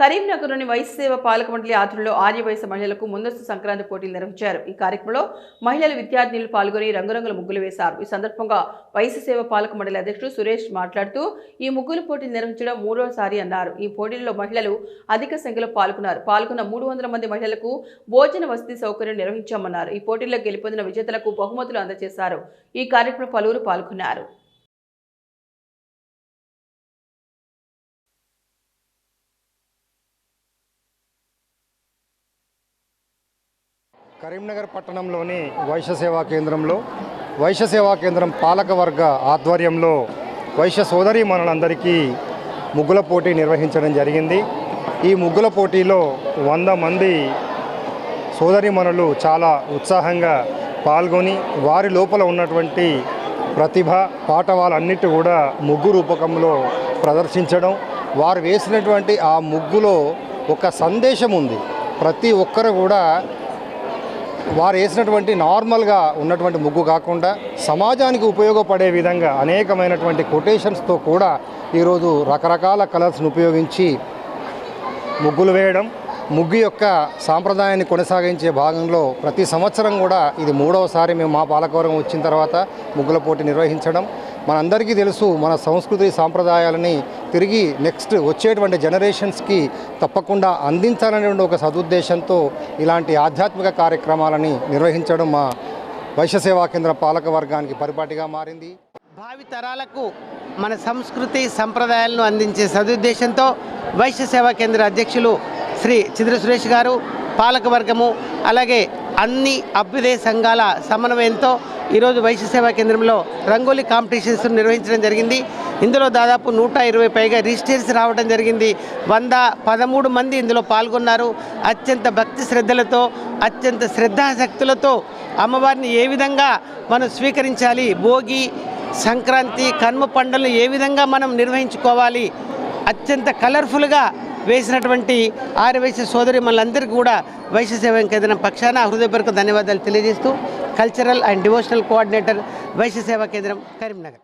కరీంనగర్లోని వైశ్య సేవ పాలక మండలి ఆధ్వర్యంలో ఆర్యవయస మహిళలకు ముందస్తు సంక్రాంతి పోటీలు నిర్వహించారు. ఈ కార్యక్రమంలో మహిళలు విద్యార్థినులు పాల్గొని రంగురంగుల ముగ్గులు వేశారు. ఈ సందర్భంగా వైశ్య సేవ పాలక మండలి అధ్యక్షుడు సురేష్ మాట్లాడుతూ ఈ ముగ్గుల పోటీలు నిర్వహించడం మూడవసారి అన్నారు. ఈ పోటీల్లో మహిళలు అధిక సంఖ్యలో పాల్గొన్నారు. పాల్గొన్న మూడు వందల మంది మహిళలకు భోజన వసతి సౌకర్యం నిర్వహించామన్నారు. ఈ పోటీల్లో గెలుపొందిన విజేతలకు బహుమతులు అందజేశారు. ఈ కార్యక్రమంలో పలువురు పాల్గొన్నారు. కరీంనగర్ పట్టణంలోని వైశ్య సేవా కేంద్రంలో వైశ్య సేవా కేంద్రం పాలకవర్గ ఆధ్వర్యంలో వైశ్య సోదరి మనులందరికీ ముగ్గుల పోటీ నిర్వహించడం జరిగింది. ఈ ముగ్గుల పోటీలో వంద మంది సోదరిమణులు చాలా ఉత్సాహంగా పాల్గొని వారి లోపల ఉన్నటువంటి ప్రతిభ పాటవాలన్నిటి కూడా ముగ్గు రూపకంలో ప్రదర్శించడం వారు వేసినటువంటి ఆ ముగ్గులో ఒక సందేశం ఉంది. ప్రతి ఒక్కరు కూడా వారు వేసినటువంటి నార్మల్గా ఉన్నటువంటి ముగ్గు కాకుండా సమాజానికి ఉపయోగపడే విధంగా అనేకమైనటువంటి కొటేషన్స్తో కూడా ఈరోజు రకరకాల కలర్స్ను ఉపయోగించి ముగ్గులు వేయడం ముగ్గు యొక్క సాంప్రదాయాన్ని కొనసాగించే భాగంలో ప్రతి సంవత్సరం కూడా ఇది మూడవసారి మేము మా పాలకవర్గం వచ్చిన తర్వాత ముగ్గుల పోటీ నిర్వహించడం మనందరికీ తెలుసు మన సంస్కృతి సాంప్రదాయాలని తిరిగి నెక్స్ట్ వచ్చేటువంటి జనరేషన్స్కి తప్పకుండా అందించాలనేటువంటి ఒక సదుద్దేశంతో ఇలాంటి ఆధ్యాత్మిక కార్యక్రమాలని నిర్వహించడం మా వైశ్య సేవా కేంద్ర పాలక వర్గానికి పరిపాటిగా మారింది. భావి తరాలకు మన సంస్కృతి సంప్రదాయాలను అందించే సదుద్దేశంతో వైశ్య సేవా కేంద్ర అధ్యక్షులు శ్రీ చిద్ర సురేష్ గారు పాలకవర్గము అలాగే అన్ని అభ్యుదయ సంఘాల సమన్వయంతో ఈరోజు వైశ్య సేవా కేంద్రంలో రంగోలీ కాంపిటీషన్స్ నిర్వహించడం జరిగింది. ఇందులో దాదాపు నూట ఇరవై పైగా రిజిస్టర్స్ రావడం జరిగింది. వంద పదమూడు మంది ఇందులో పాల్గొన్నారు. అత్యంత భక్తి శ్రద్ధలతో అత్యంత శ్రద్ధాశక్తులతో అమ్మవారిని ఏ విధంగా మనం స్వీకరించాలి? భోగి సంక్రాంతి కర్మ పండుగలు ఏ విధంగా మనం నిర్వహించుకోవాలి? అత్యంత కలర్ఫుల్గా వేసినటువంటి ఆర్యవైశ్య సోదరి మనందరికీ కూడా వైశ్య సేవ కేంద్రం పక్షాన హృదయపూర్వక ధన్యవాదాలు తెలియజేస్తూ cultural and devotional coordinator Vaishya Seva Kendram Karimnagar.